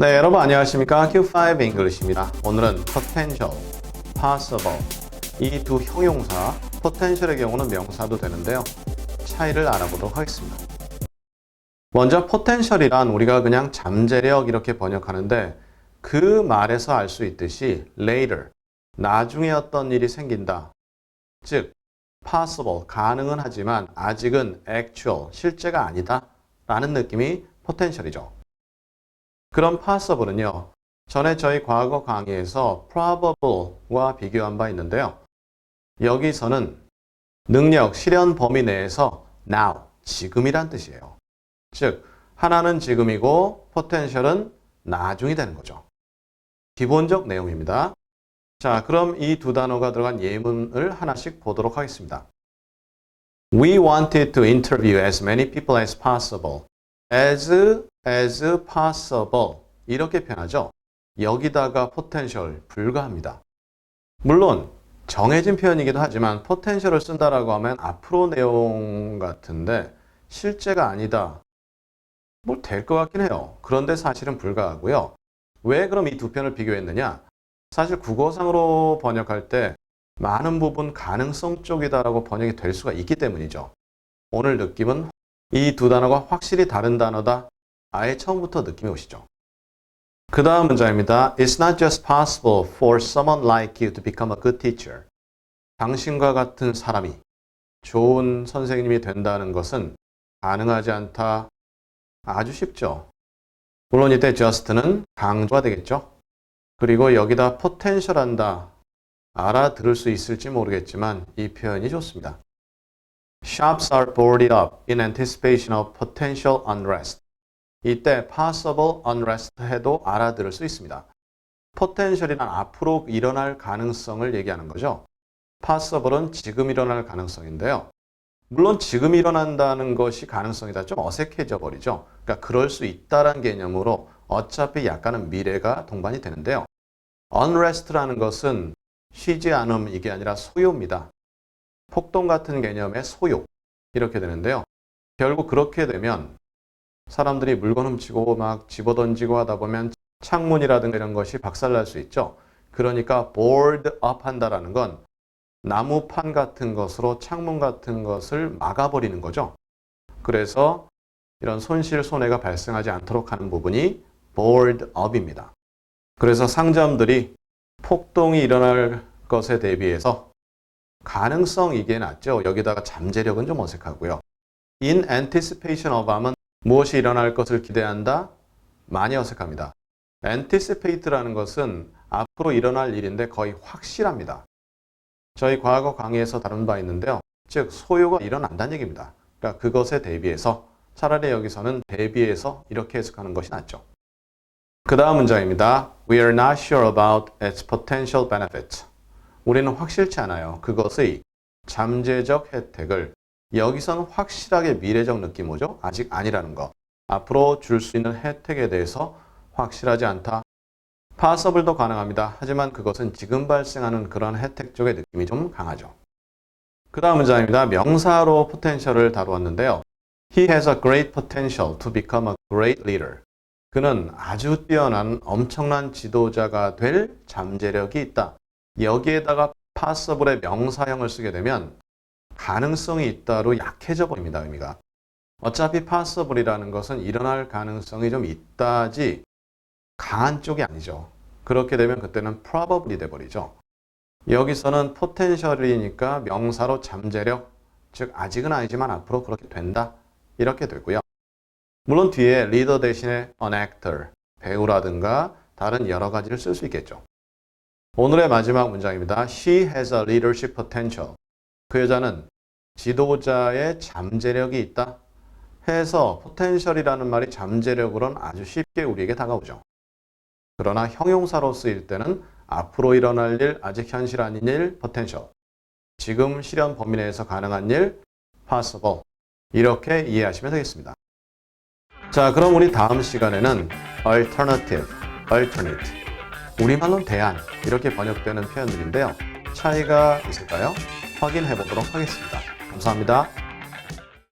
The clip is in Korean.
네, 여러분 안녕하십니까? Q5 English입니다. 오늘은 potential, possible 이 두 형용사, potential의 경우는 명사도 되는데요. 차이를 알아보도록 하겠습니다. 먼저 potential이란 우리가 그냥 잠재력 이렇게 번역하는데 그 말에서 알 수 있듯이 later, 나중에 어떤 일이 생긴다. 즉, possible, 가능은 하지만 아직은 actual, 실제가 아니다. 라는 느낌이 potential이죠. 그럼 possible은요. 전에 저희 과거 강의에서 probable과 비교한 바 있는데요. 여기서는 능력, 실현 범위 내에서 now, 지금이란 뜻이에요. 즉, 하나는 지금이고 potential은 나중이 되는 거죠. 기본적 내용입니다. 자, 그럼 이 두 단어가 들어간 예문을 하나씩 보도록 하겠습니다. We wanted to interview as many people as possible. as, as possible. 이렇게 표현하죠. 여기다가 potential 불가합니다. 물론 정해진 표현이기도 하지만 potential을 쓴다라고 하면 앞으로 내용 같은데 실제가 아니다. 뭐될것 같긴 해요. 그런데 사실은 불가하고요. 왜 그럼 이 두 편을 비교했느냐? 사실 국어상으로 번역할 때 많은 부분 가능성 쪽이다라고 번역이 될 수가 있기 때문이죠. 오늘 느낌은 이 두 단어가 확실히 다른 단어다. 아예 처음부터 느낌이 오시죠. 그 다음 문장입니다. It's not just possible for someone like you to become a good teacher. 당신과 같은 사람이 좋은 선생님이 된다는 것은 가능하지 않다. 아주 쉽죠. 물론 이때 just는 강조가 되겠죠. 그리고 여기다 potential 한다. 알아들을 수 있을지 모르겠지만 이 표현이 좋습니다. Shops are boarded up in anticipation of potential unrest. 이때 possible unrest 해도 알아들을 수 있습니다. potential이란 앞으로 일어날 가능성을 얘기하는 거죠. possible은 지금 일어날 가능성인데요. 물론 지금 일어난다는 것이 가능성이다. 좀 어색해져 버리죠. 그러니까 그럴 수 있다라는 개념으로 어차피 약간은 미래가 동반이 되는데요. unrest라는 것은 쉬지 않음 이게 아니라 소요입니다. 폭동 같은 개념의 소요 이렇게 되는데요. 결국 그렇게 되면 사람들이 물건 훔치고 막 집어던지고 하다 보면 창문이라든가 이런 것이 박살날 수 있죠. 그러니까 board up 한다라는 건 나무판 같은 것으로 창문 같은 것을 막아버리는 거죠. 그래서 이런 손실, 손해가 발생하지 않도록 하는 부분이 board up입니다. 그래서 상점들이 폭동이 일어날 것에 대비해서 가능성이기에 낫죠. 여기다가 잠재력은 좀 어색하고요. in anticipation of 하면 무엇이 일어날 것을 기대한다? 많이 어색합니다. anticipate라는 것은 앞으로 일어날 일인데 거의 확실합니다. 저희 과거 강의에서 다룬 바 있는데요. 즉 소요가 일어난다는 얘기입니다. 그러니까 그것에 대비해서 차라리 여기서는 대비해서 이렇게 해석하는 것이 낫죠. 그 다음 문장입니다. We are not sure about its potential benefits. 우리는 확실치 않아요. 그것의 잠재적 혜택을 여기서는 확실하게 미래적 느낌 오죠? 아직 아니라는 거. 앞으로 줄 수 있는 혜택에 대해서 확실하지 않다. possible도 가능합니다. 하지만 그것은 지금 발생하는 그런 혜택 쪽의 느낌이 좀 강하죠. 그 다음 문장입니다. 명사로 potential을 다루었는데요. He has a great potential to become a great leader. 그는 아주 뛰어난 엄청난 지도자가 될 잠재력이 있다. 여기에다가 possible의 명사형을 쓰게 되면 가능성이 있다로 약해져 버립니다. 의미가. 어차피 possible이라는 것은 일어날 가능성이 좀 있다지 강한 쪽이 아니죠. 그렇게 되면 그때는 probably 돼버리죠. 여기서는 potential이니까 명사로 잠재력, 즉 아직은 아니지만 앞으로 그렇게 된다. 이렇게 되고요. 물론 뒤에 리더 대신에 an actor, 배우라든가 다른 여러 가지를 쓸 수 있겠죠. 오늘의 마지막 문장입니다. She has a leadership potential. 그 여자는 지도자의 잠재력이 있다. 해서 potential이라는 말이 잠재력으로는 아주 쉽게 우리에게 다가오죠. 그러나 형용사로 쓰일 때는 앞으로 일어날 일, 아직 현실 아닌 일, potential. 지금 실현 범위 내에서 가능한 일, possible. 이렇게 이해하시면 되겠습니다. 자, 그럼 우리 다음 시간에는 alternative, alternate. 우리말로는 대안. 이렇게 번역되는 표현들인데요. 차이가 있을까요? 확인해 보도록 하겠습니다. 감사합니다.